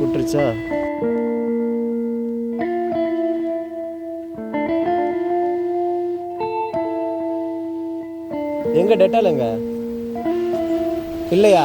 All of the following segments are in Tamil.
விட்டுருச்சா? எங்க டெட்டால் எங்க? இல்லையா?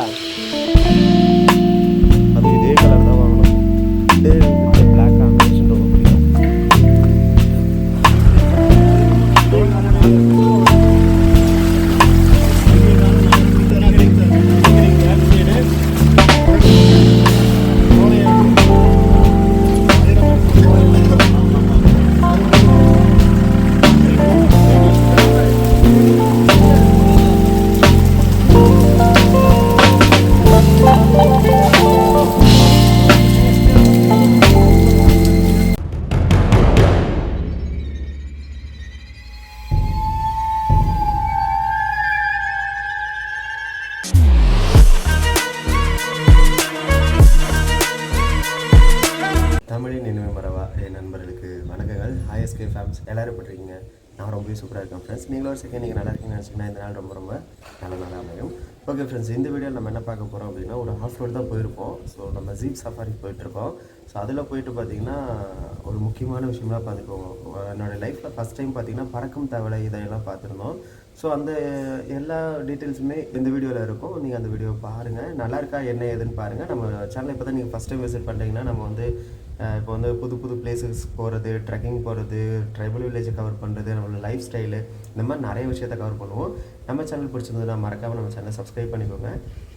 எல்லாரும் எப்படி இருக்கீங்க? நான் ரொம்பவே சூப்பராக இருக்கேன் ஃப்ரெண்ட்ஸ் நீங்களும் ஒரு செகண்ட் நீங்கள் நல்லா இருக்கீங்கன்னு நினச்சிங்கன்னா இந்த நாள் ரொம்ப ரொம்ப நல்ல நாளாக அமையும். ஓகே ஃப்ரெண்ட்ஸ் இந்த வீடியோவில் நம்ம என்ன பார்க்க போகிறோம் அப்படின்னா ஒரு ஆஃப் ரோடு தான் போயிருப்போம். ஸோ நம்ம ஜீப் சஃபாரி போயிட்டுருக்கோம் ஸோ அதில் போயிட்டு பார்த்தீங்கன்னா ஒரு முக்கியமான விஷயம்லாம் பார்த்துக்கோங்க. என்னோடய லைஃப்பில் ஃபஸ்ட் டைம் பார்த்தீங்கன்னா பறக்கும் தவளை இதையெல்லாம் பார்த்துருந்தோம். ஸோ அந்த எல்லா டீட்டெயில்ஸுமே இந்த வீடியோவில் இருக்கும். நீங்கள் அந்த வீடியோ பாருங்கள் நல்லா இருக்கா? என்ன ஏதுன்னு பாருங்கள் நம்ம சேனலை இப்போ தான் நீங்கள் ஃபஸ்ட் டைம் விசிட் பண்ணுறீங்கன்னா நம்ம வந்து இப்போ வந்து புது புது பிளேசஸ் போகிறது ட்ரெக்கிங் போகிறது ட்ரைபல் வில்லேஜை கவர் பண்ணுறது நம்மளோட லைஃப் ஸ்டைலு இந்த மாதிரி நிறைய விஷயத்த கவர் பண்ணுவோம். நம்ம சேனல் பிடிச்சிருந்ததுன்னா மறக்காமல் நம்ம சேனலை சப்ஸ்கிரைப் பண்ணிக்கோங்க.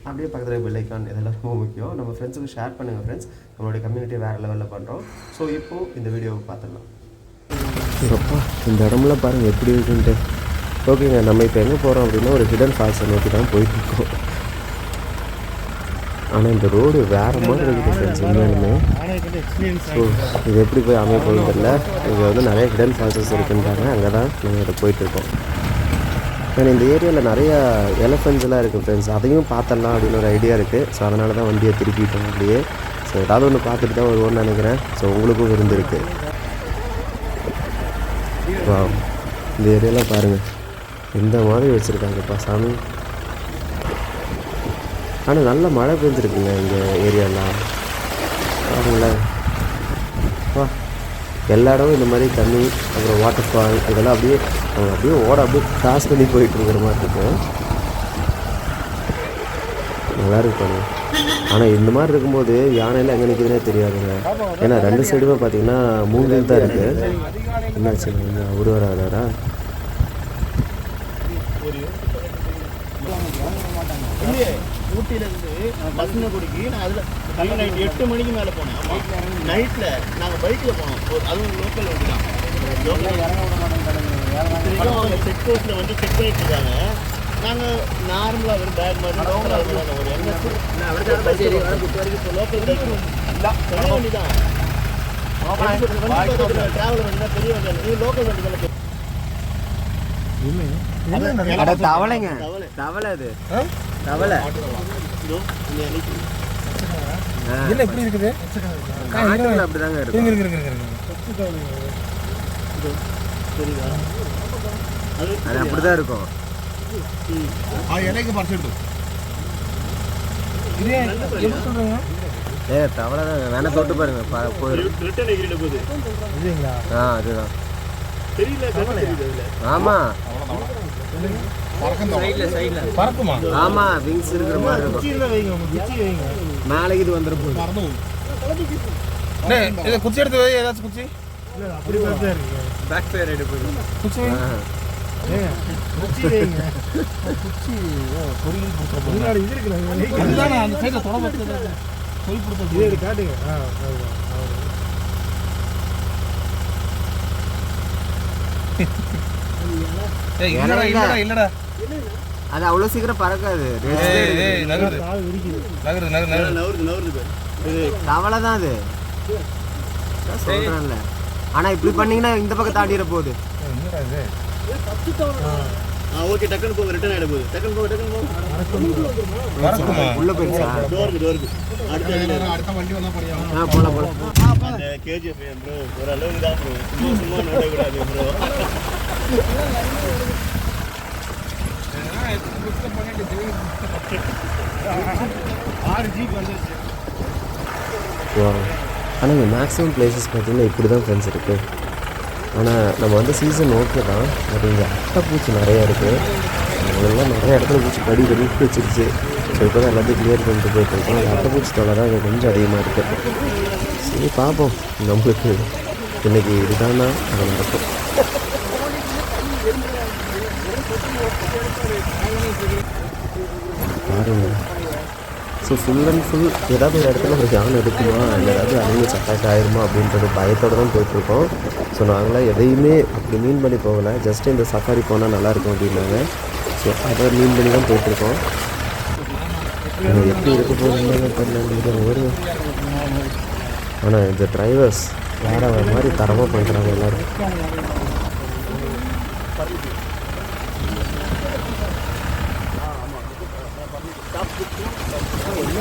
அப்படியே பக்கத்தில் பெல் ஐக்கான் இதெல்லாம் ரொம்ப முக்கியம். நம்ம ஃப்ரெண்ட்ஸுக்கு ஷேர் பண்ணுங்கள் ஃப்ரெண்ட்ஸ் நம்மளுடைய கம்யூனிட்டி வேறு லெவலில் பண்ணுறோம் ஸோ இப்போது இந்த வீடியோவை பார்த்துடலாம். அப்பா இந்த இடம்லாம் பாருங்கள் எப்படி இருக்குன்ட்டு. ஓகேங்க நம்ம இப்போ எங்கே போகிறோம் அப்படின்னா ஒரு ஹிடன் ஃபால்ஸை நோக்கி தான் போயிட்டுருக்கோம் ஆனால் இந்த ரோடு வேறு மாதிரி இருக்குது ஃப்ரெண்ட்ஸ் உண்மையிலுமே. ஸோ இது எப்படி போய் அமைய போகுதுன்னு தெரியல. இங்கே வந்து நிறைய ஹிடன் ஃபால்ஸஸ் இருக்குன்றாங்க அங்கே தான் நாங்கள் போயிட்டுருக்கோம். ஏன்னா இந்த ஏரியாவில் நிறையா எலஃபென்ட்ஸ் எல்லாம் இருக்குது ஃப்ரெண்ட்ஸ் அதையும் பார்த்துடலாம் அப்படின்னு ஒரு ஐடியா இருக்குது ஸோ அதனால தான் வண்டியை திருப்பிட்டோம் அப்படியே. ஸோ ஏதாவது ஒன்று பார்த்துட்டு தான் வருவோம்னு நினைக்கிறேன். ஸோ உங்களுக்கும் விருந்து இருக்குது வா இந்த ஏரியாலாம் பாருங்கள் இந்த மாதிரி வச்சுருக்காங்கப்பா சாமி. ஆனால் நல்ல மழை பெஞ்சிருக்குங்க இங்கே ஏரியாலாம். பாருங்களேன். வா. எல்லா இடமும் இந்த மாதிரி தண்ணி அப்புறம் வாட்டர் ஃபால் இதெல்லாம் அப்படியே அவங்க அப்படியே ஓட அப்படியே கிராஸ் பண்ணி போயிட்டு இருக்கிற மாதிரி இருக்கும் நல்லா இருக்கு ஆனால் இந்த மாதிரி இருக்கும்போது யானையில் எங்கே நிற்குதுன்னே தெரியாதுங்க. ஏன்னா ரெண்டு சைடுமே பார்த்தீங்கன்னா மூங்கில் தான் இருக்குது என்னாச்சு அவரு வராரா? Yeah. ஊட்டியில இருந்து பசங்கக்குடிக்கு நான் அதில் நைட் எட்டு மணிக்கு மேலே போனேன். ஆமாம் நைட்டில் நாங்கள் பைக்கில் போனோம். ஒரு அதுவும் லோக்கல் வண்டி தான். அவங்க செக் போஸ்ட்டில் வந்து செக் பண்ணிட்டு இருக்காங்க. நாங்கள் நார்மலாக வெறும் பேக் மாதிரி ஒரு என்எஸ் லோக்கல் வண்டி தான். டிராவல் வண்டி தான். பெரிய வண்டி லோக்கல் வண்டி தானே தவளைங்க. தவளை. தவளை அது. தவளை. என்ன இப்படி இருக்குது? அப்படிதாங்க இருக்கு இருக்கு இருக்கு இருக்கு தெரியுதா? அது அது அப்படிதான் இருக்கும். சொல்றீங்க? ஏ தவளை தான். வேணா தொட்டு பாருங்க. போயிடும். ஆ அதுதான் தெரியல கண்ணு தெரியுது அதுல ஆமா. பறக்குமா? ஆமா விங்ஸ் இருக்கிற மாதிரி இருக்கும். மேலேக்கு இது வந்துட போகுது. அண்ணே, இதை குச்சி எடுத்து வை ஏதாச்சும் குச்சி. பேக் ஆகிட்டு போகுது குச்சி முன்னாடி இது இருக்கு அதுதானே அந்த சைடில் தொட பார்த்தது சொல் கொடுத்தது இது காட்டுங்க ஆ இல்லடா இல்லடா இல்லடா. அது அவ்வளோ சீக்கிரம் பறக்காது. நகருது. நகருது நகரு நகரு நவருது நவருது பாரு. இது தவளை தான் அது. அதான் சொல்றேன்ல. ஆனா இப்படி பண்ணீங்கன்னா இந்த பக்கம் தாண்டிட போகுது. என்னடா இது? ஆ. ஓகே டக்குனு போங்க ரிட்டர்ன் ஆயிட போகுது. டக்குனு போங்க டக்குனு போங்க. உள்ள போயிடுச்சா. டோருக்கு டோருக்கு அடுத்த ஆ போலாம் போலாம். அந்த கேஜிஎஃப் ப்ரோ ஒரு அளவுக்கு தான் ப்ரோ சும்மா சும்மா நோடக்கூடாது ப்ரோ ஆனால் இங்கே மேக்ஸிமம் பிளேசஸ் பார்த்தீங்கன்னா இப்படி தான் ஃப்ரெண்ட்ஸ் இருக்குது ஆனால் நம்ம வந்து சீசன் ஓகே தான். அது இங்கே அட்டைப்பூச்சி நிறையா இருக்குது அதெல்லாம் நிறைய இடத்துல பூச்சி படி கடி வச்சிருச்சு. ஸோ இப்போ தான் எல்லாத்தையும் கிளியர் பண்ணிட்டு போயிட்டுருக்கோம் அந்த அட்டைப்பூச்சி தொலை தான் கொஞ்சம் அதிகமாக இருக்குது சரி பார்ப்போம் நம்மளுக்கு இன்றைக்கி இதுதானா? அது நடக்கும் பாருங்கள் ஸோ ஃபுல் அண்ட் ஃபுல் ஏதாவது ஒரு இடத்துல ஒரு யானை இருக்குமா இல்லை ஏதாவது அனிமல்ஸ் அட்டாக் ஆயிருமா அப்படின்றது பயத்தோடு தான் போயிட்டுருக்கோம். ஸோ நாங்களாம் எதையுமே அப்படி மீன் பண்ணி போகலை. ஜஸ்ட் இந்த சஃபாரி போனால் நல்லாயிருக்கும் அப்படின்னாங்க. ஸோ அதை மீன் பண்ணி தான் போயிட்டுருக்கோம். எப்படி இருக்க போகுதுன்னு தெரியல. ஒரு ஆனால் இந்த டிரைவர்ஸ் வேற வேறு மாதிரி தரமாக பண்ணுறாங்க எல்லோரும்.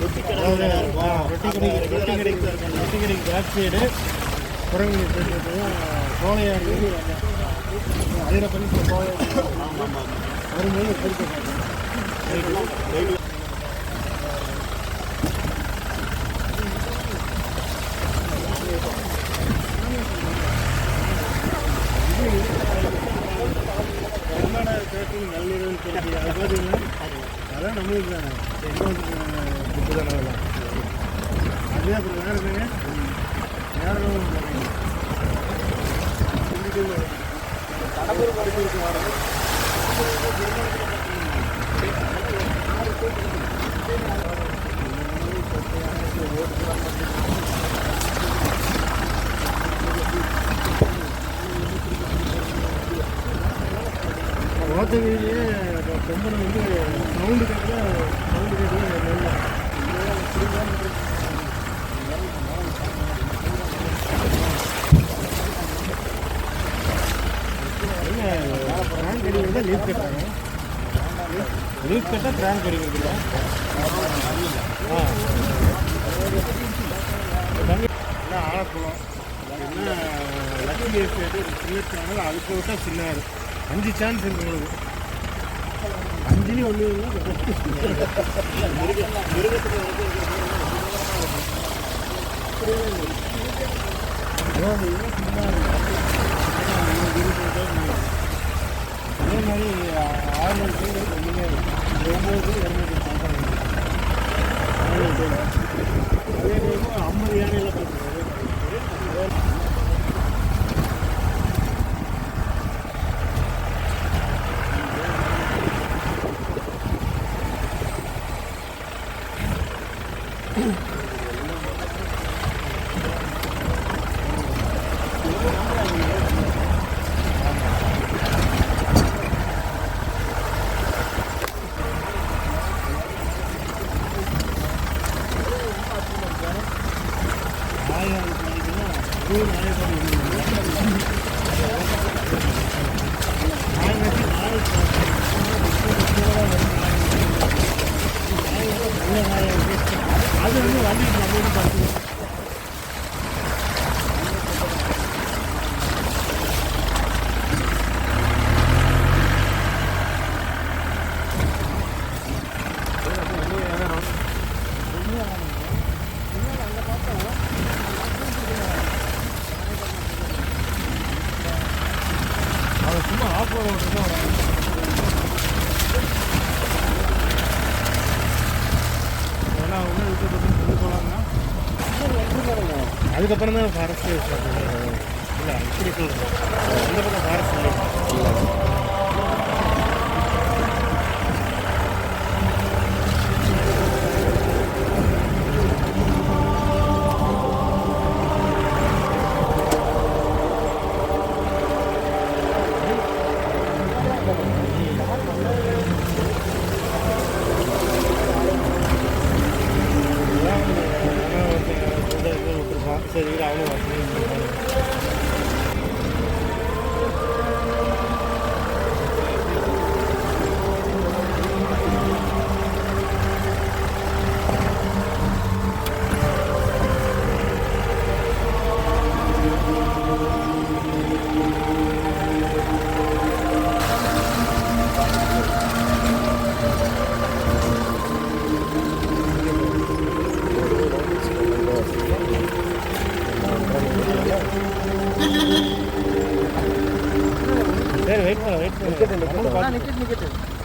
ரொட்டி கடைக்கு ரொட்டி கடைக்கு ரொட்டி கடைக்கு பேக் சைடு குரங்கு சோலையாக இருக்குது அதில் பண்ணி சோலையாக வரும்போது பெருக்க கர்நாடகா அது பார்த்தீங்கன்னா அதான் நம்மளுக்கு தானே புக்கு தானே அதெல்லாம் அதே அப்புறம் வேறு என்னங்க வேறு கடம்பூர் லட்சுமி எஸ்டேட்டு சின்ன சேனல் அதுக்கு விட்டால் சின்னாரு அஞ்சு சான்ஸ் இருக்கு உங்களுக்கு அஞ்சுலேயும் ஒன்று அதே மாதிரி ஆறுநூறு பேர் ஒன்றுமே ஒம்பது பேர் அதே மாதிரி ஐம்பது யானையில் பார்த்துருக்காரு ஆயிரம் பண்ணிங்கன்னா அதுவும் ஆயிரம் அது வந்து வண்டி நம்ம பார்த்து அவன் சும்மா ஆஃப் ரோடு தான் வரான் ஏன்னா அதுக்கப்புறம் தான் ஃபாரஸ்ட் இல்லை இப்படி சொல்கிறேன் அந்த பக்கம் ஃபாரஸ்ட் இல்லை. 这你打不过我兄你 வெயிட் பண்ண வெயிட்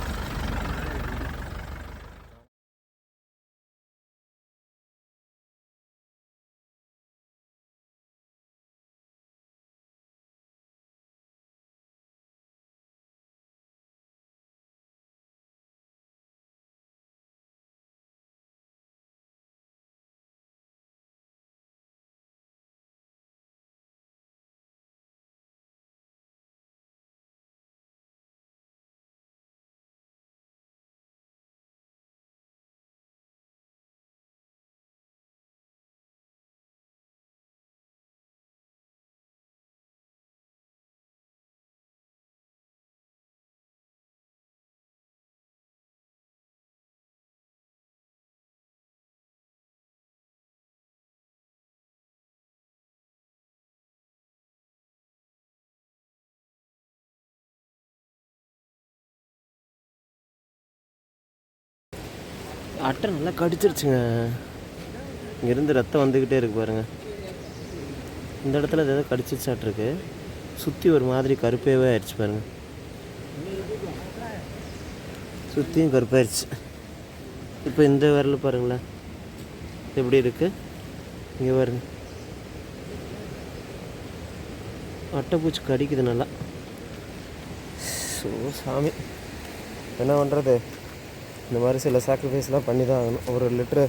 அட்டை நல்லா கடிச்சிருச்சுங்க. இங்கேருந்து ரத்தம் வந்துக்கிட்டே இருக்கு பாருங்க. இந்த இடத்துல ஏதோ கடிச்சிருச்சாட்டிருக்கு சுற்றி ஒரு மாதிரி கருப்பேவே ஆயிடுச்சு பாருங்கள் சுற்றியும் கருப்பாயிருச்சு. இப்போ இந்த விரல் பாருங்களேன். எப்படி இருக்குது இங்கே பாருங்க. அட்டைப்பூச்சி கடிக்குது நல்லா. ஸோ சாமி. என்ன பண்ணுறது இந்த மாதிரி சில சாக்ரிஃபைஸ்லாம் பண்ணி தான் ஆகணும். ஒரு லிட்டரு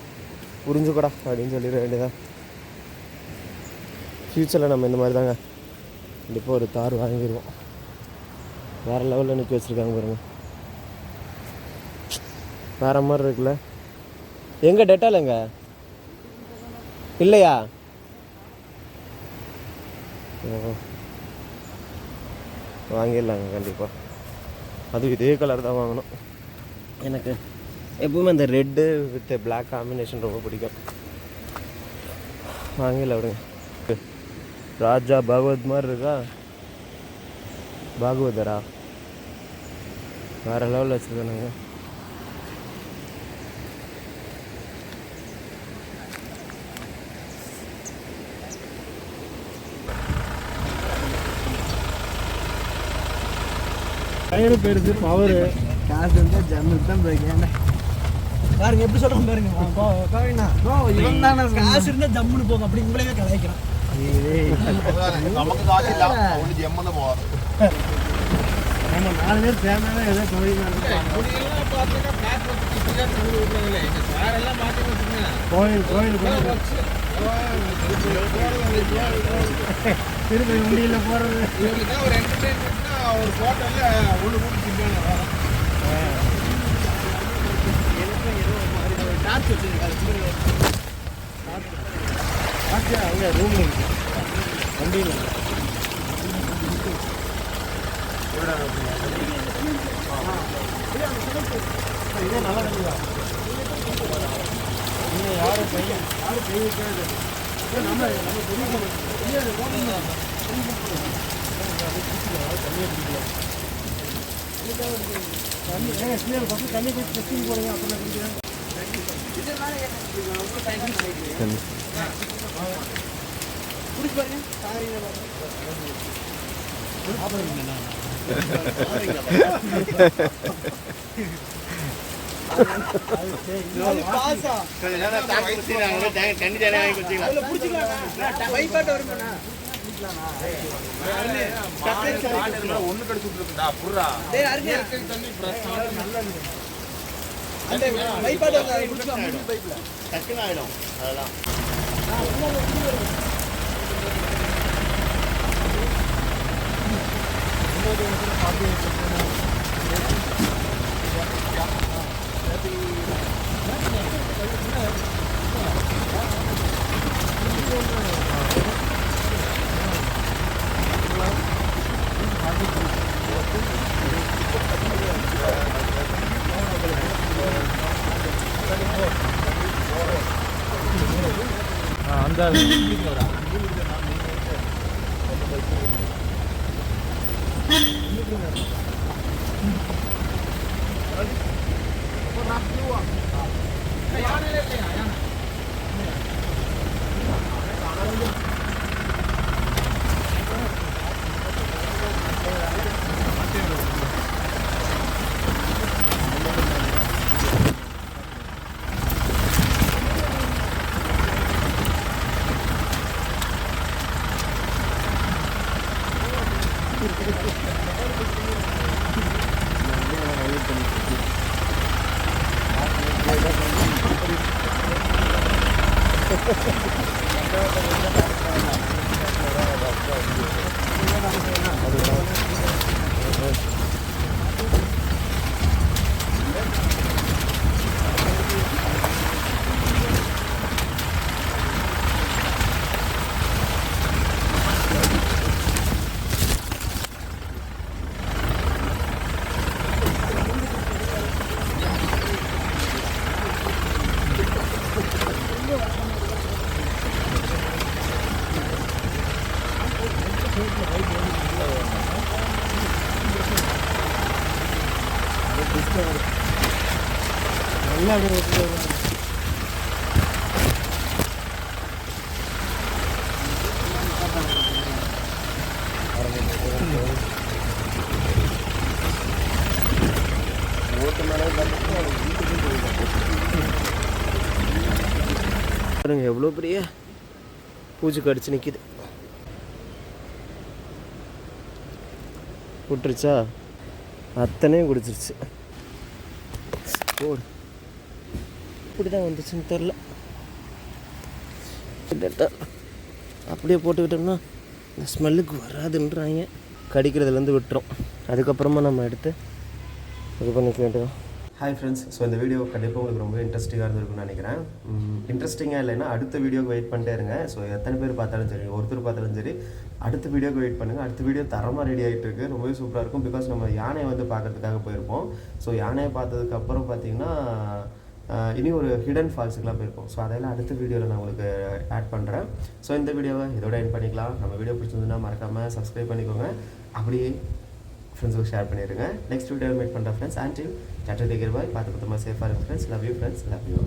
புரிஞ்சுக்கடா அப்படின்னு சொல்லிட வேண்டியதான் ஃப்யூச்சரில் நம்ம இந்த மாதிரி தாங்க கண்டிப்பாக ஒரு தார் வாங்கிடுவோம் வேறு லெவலில் நிற்க வச்சுருக்காங்க பாருங்க. வேறு மாதிரி இருக்குல்ல? எங்கே டெட்டால் எங்க? இல்லையா? வாங்கிடலாங்க கண்டிப்பாக அதுவும் இதே கலர் தான் வாங்கணும். எனக்கு எப்பவுமே இந்த ரெட்டு வித் Black காம்பினேஷன் ரொம்ப பிடிக்கும். வாங்கல விடுங்க. ராஜா பாகவத் மாதிரி இருக்கா? பாகவதரா? வேற லெவலில் வச்சுருக்கானுங்க. டயரு பெருசு பவரு காசு இருந்தால் ஜம்மு தான் போய்க்கேன் பாருங்க எப்படி சொல்றோம் பாருங்க. ப்ரோ இவன் தானே காசு இருந்தா ஜம்முன்னு போங்க அப்படி உங்களையே கலாய்க்கிறான். நமக்கு காசு இல்லை. ஒன்று ஜெம்ம தான் போவார் நம்ம நாலு பேர் சேர்ந்தாலும் ஏதோ தொழில் கோயில் கோயில் கோயில் திருப்பதி உண்டியில் போகிறது ஆச்சு அங்கே ரூம் இருக்கு வண்டியில் இதே நல்ல தண்ணி தான் இன்னும் யாரும் பையன் யாரும் கை வைக்காது நம்ம நம்ம பெரிய தண்ணி தண்ணி போய் டெஸ்டிங் போடுங்க அப்புறம் குடிக்கிறேன் தண்ணி தானே வாங்கி குடிச்சிக்கலாம் ஒன்று டக்குன்னு ஆயிடும் அதெல்லாம் Thank you. நல்லா பாருங்கள் எவ்வளோ பெரிய பூச்சி கடிச்சு நிற்கிது விட்டுருச்சா அத்தனையும் குடிச்சிருச்சு போடு. இப்படி தான் வந்துச்சுன்னு தெரில அப்படியே போட்டுக்கிட்டோம்னா இந்த ஸ்மெல்லுக்கு வராதுன்றாங்க. கடிக்கிறதுலேருந்து விட்டுரும். அதுக்கப்புறமா நம்ம எடுத்து இது பண்ணிக்க வேண்டியதான் ஹாய் ஃப்ரெண்ட்ஸ் ஸோ இந்த வீடியோ கண்டிப்பாக உங்களுக்கு ரொம்ப இன்ட்ரெஸ்டிங்காக இருந்திருக்கும்னு நினைக்கிறேன். இன்ட்ரெஸ்டிங்காக இல்லைன்னா அடுத்த வீடியோக்கு வெயிட் பண்ணிட்டே இருங்க. ஸோ எத்தனை பேர் பார்த்தாலும் சரி ஒருத்தர் பார்த்தாலும் சரி அடுத்த வீடியோக்கு வெயிட் பண்ணுங்கள் அடுத்த வீடியோ தரமாக ரெடி ஆகிட்டு இருக்கு. ரொம்பவே சூப்பராக இருக்கும். பிகாஸ் நம்ம யானையை வந்து பார்க்கறதுக்காக போயிருப்போம். ஸோ யானையை பார்த்ததுக்கப்புறம் பார்த்தீங்கன்னா இனி ஒரு ஹிடன் ஃபால்ஸுக்குலாம் போயிருக்கோம் ஸோ அதெல்லாம் அடுத்த வீடியோவில் நான் உங்களுக்கு ஆட் பண்ணுறேன் ஸோ இந்த வீடியோவை இதோட என் பண்ணிக்கலாம். நம்ம வீடியோ பிடிச்சிருந்ததுன்னா மறக்காமல் சப்ஸ்கிரைப் பண்ணிக்கோங்க. அப்படியே ஃப்ரெண்ட்ஸுக்கு ஷேர் பண்ணிடுங்க நெக்ஸ்ட் வீடியோ மீட் பண்ணுறேன் ஃப்ரெண்ட்ஸ் టాటా దగ్గర బాయ్ పాత కొత్త మా safe are friends love you friends love you